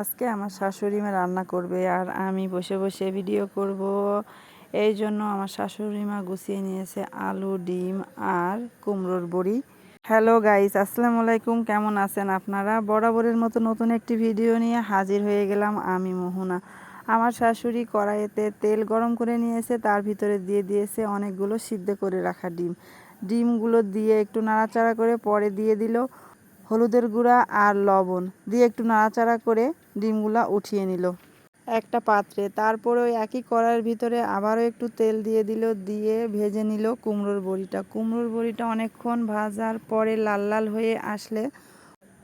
আজকে আমার শাশুড়ি মা রান্না করবে আর আমি বসে বসে ভিডিও করব। এই জন্য আমার শাশুড়ি মা গুছিয়ে নিয়েছে আলু, ডিম আর কুমড়োর বড়ি। হ্যালো গাইস আসসালামু আলাইকুম। কেমন আছেন আপনারা? বরাবরের মতো নতুন একটি ভিডিও নিয়ে হাজির হয়ে গেলাম আমি মোহনা। আমার শাশুড়ি কড়াইতে তেল গরম করে নিয়েছে, তার ভিতরে দিয়ে দিয়েছে অনেকগুলো সিদ্ধ করে রাখা ডিম। ডিমগুলো দিয়ে একটু নাড়াচাড়া করে পরে দিয়ে দিল। হলুদের গুঁড়া আর লবণ দিয়ে একটু নাড়াচাড়া করে ডিমগুলা উঠিয়ে নিল। একটা পাত্রে, তারপরে ওই একই কড়াইয়ের ভিতরে আবারও একটু তেল দিয়ে দিল, দিয়ে ভেজে নিল কুমড়োর বড়িটা। কুমড়োর বড়িটা অনেকক্ষণ ভাজার পরে লাল লাল হয়ে আসলে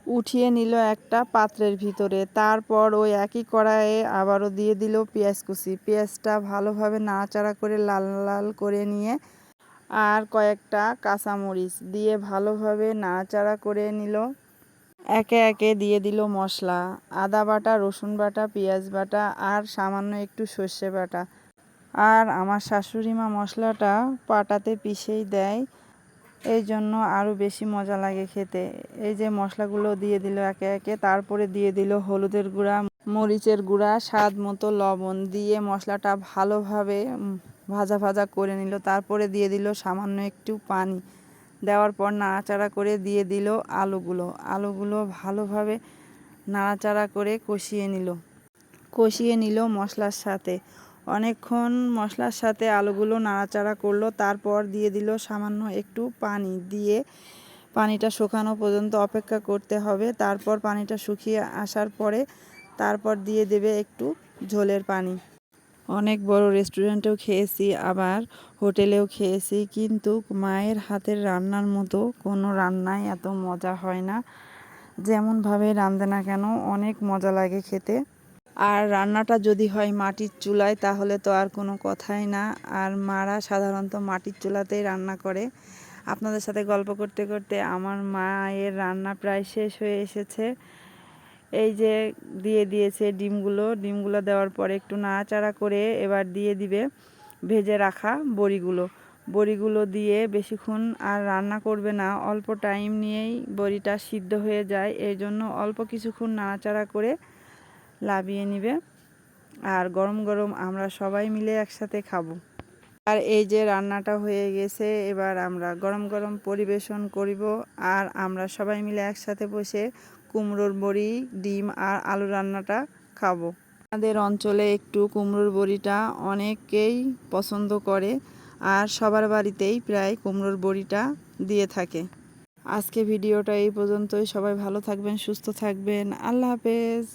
উঠিয়ে নিল একটা পাত্রের ভিতরে। তারপর ওই একই কড়াইয়ে আবারও দিয়ে দিল পেঁয়াজ কুচি। পেঁয়াজটা ভালোভাবে নাড়াচাড়া করে লাল লাল করে নিয়ে আর কয়েকটা কাঁচামরিচ দিয়ে ভালোভাবে নাড়াচাড়া করে নিল। একে একে দিয়ে দিল মশলা, আদা বাটা, রসুন বাটা, পেঁয়াজ বাটা আর সামান্য একটু সর্ষে বাটা। আর আমার শাশুড়ি মা মশলাটা পাটাতে পিষেই দেয়, এই জন্য আরও বেশি মজা লাগে খেতে। এই যে মশলাগুলো দিয়ে দিল একে একে, তারপরে দিয়ে দিল হলুদের গুঁড়া, মরিচের গুঁড়া, স্বাদ মতো লবণ দিয়ে মশলাটা ভালোভাবে ভাজা ভাজা করে নিল, তারপরে দিয়ে দিল সামান্য একটু পানি। দেওয়ার পর নাড়াচাড়া করে দিয়ে দিল আলুগুলো। আলুগুলো ভালোভাবে নাড়াচাড়া করে কষিয়ে নিল। কষিয়ে নিল মশলার সাথে। অনেকক্ষণ মশলার সাথে আলুগুলো নাড়াচাড়া করল, তারপর দিয়ে দিল সামান্য একটু পানি। দিয়ে পানিটা শুকানো পর্যন্ত অপেক্ষা করতে হবে। তারপর পানিটা শুকিয়ে আসার পরে তারপর দিয়ে দেবে একটু ঝোলের পানি। অনেক বড় রেস্টুরেন্টেও খেয়েছি, আবার হোটেলেও খেয়েছি, কিন্তু মায়ের হাতের রান্নার মতো কোনো রান্নাই এত মজা হয় না। যেমনভাবে রাঁধে না কেন, অনেক মজা লাগে খেতে। আর রান্নাটা যদি হয় মাটির চুলায়, তাহলে তো আর কোনো কথাই না। আর মারা সাধারণত মাটির চুলাতেই রান্না করে। আপনাদের সাথে গল্প করতে করতে আমার মায়ের রান্না প্রায় শেষ হয়ে এসেছে। এই যে দিয়ে দিয়েছে ডিমগুলো ডিমগুলো দেওয়ার পরে একটু নাড়াচাড়া করে এবার দিয়ে দিবে ভেজে রাখা বড়িগুলো। বড়িগুলো দিয়ে বেশিক্ষণ আর রান্না করবে না, অল্প টাইম নিয়েই বড়িটা সিদ্ধ হয়ে যায়। এই জন্য অল্প কিছুক্ষণ নাড়াচাড়া করে লাভিয়ে নিবে। আর গরম গরম আমরা সবাই মিলে একসাথে খাব। আর এই যে রান্নাটা হয়ে গেছে, এবার আমরা গরম গরম পরিবেশন করিব। আর আমরা সবাই মিলে একসাথে বসে কুমড়োর বড়ি, ডিম আর আলু রান্নাটা খাব। আমাদের অঞ্চলে একটু কুমড়োর বড়িটা অনেকেই পছন্দ করে আর সবার বাড়িতেই প্রায় কুমড়োর বড়িটা দিয়ে থাকে। আজকে ভিডিওটা এই পর্যন্তই। সবাই ভালো থাকবেন, সুস্থ থাকবেন। আল্লাহ হাফেজ।